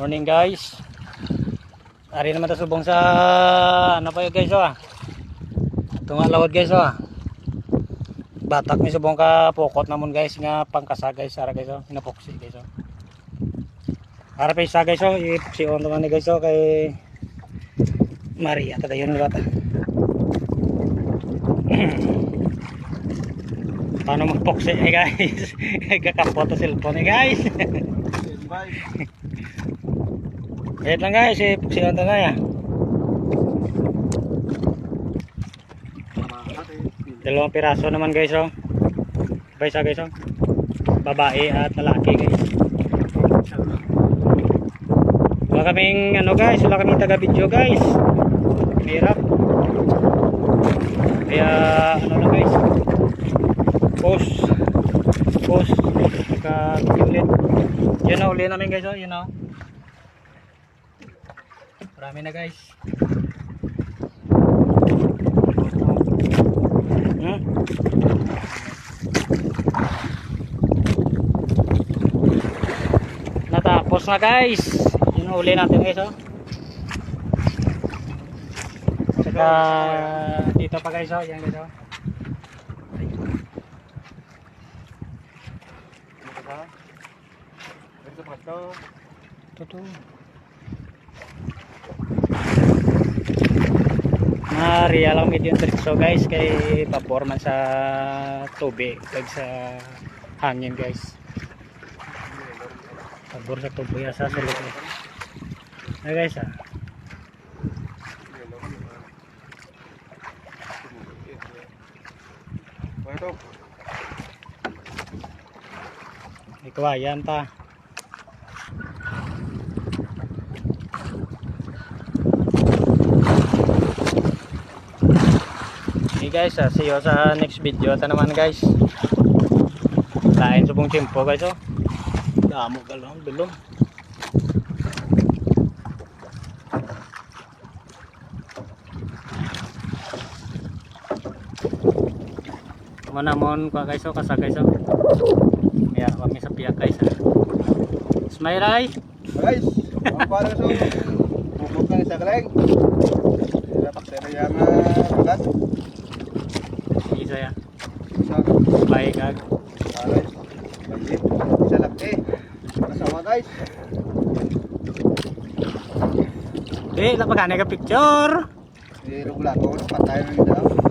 Morning guys. Ari naman ta subong sa ano pa guys oh. ah. Tunga lawod guys oh. ah. Batak ni subong ka pokot namon guys nga pangkasa guys ara guys oh. Hinapoksi guys oh. Ara pa isa guys oh. Ipoksi on naman ni guys oh kay Maria tada yun rata. Paano magpoksi eh guys? Kakapot sa cellphone eh guys. Wait lang guys, eh, puksihan na ya. Dalawang piraso naman guys oh. Iba isa guys oh. Babae at lalaki guys. Wala kaming ano guys, wala kaming taga video guys. Hirap. Kaya ano na guys. Post. Post. Saka ulit. Yun na uli namin guys oh, yun na. Marami na guys. Hmm? Natapos na guys. Yun ang uli natin guys oh. Saka dito pa guys oh, yan guys oh. Ito Maria lang medyo yung trick so guys. Kay pabor man sa tubig kag sa hangin guys pabor sa tubig sa sulok na guys ah ikaw yan pa Okay guys, ah, see you sa next video. Ito naman guys. Lain subong tempo guys oh. Damo galong belum. Mana mon kwa guys oh, kasa guys oh. Ya, kami sa piyak guys. ah. Smile ay. Guys, mga para so, bubog ka sa kaleng. Dapat sa yang ulat. Isa ya. Sa Bye kag. alay. Balik. Sa laki. Kasama guys. Eh, napagana ka picture. Si Ruglato, patay na nila.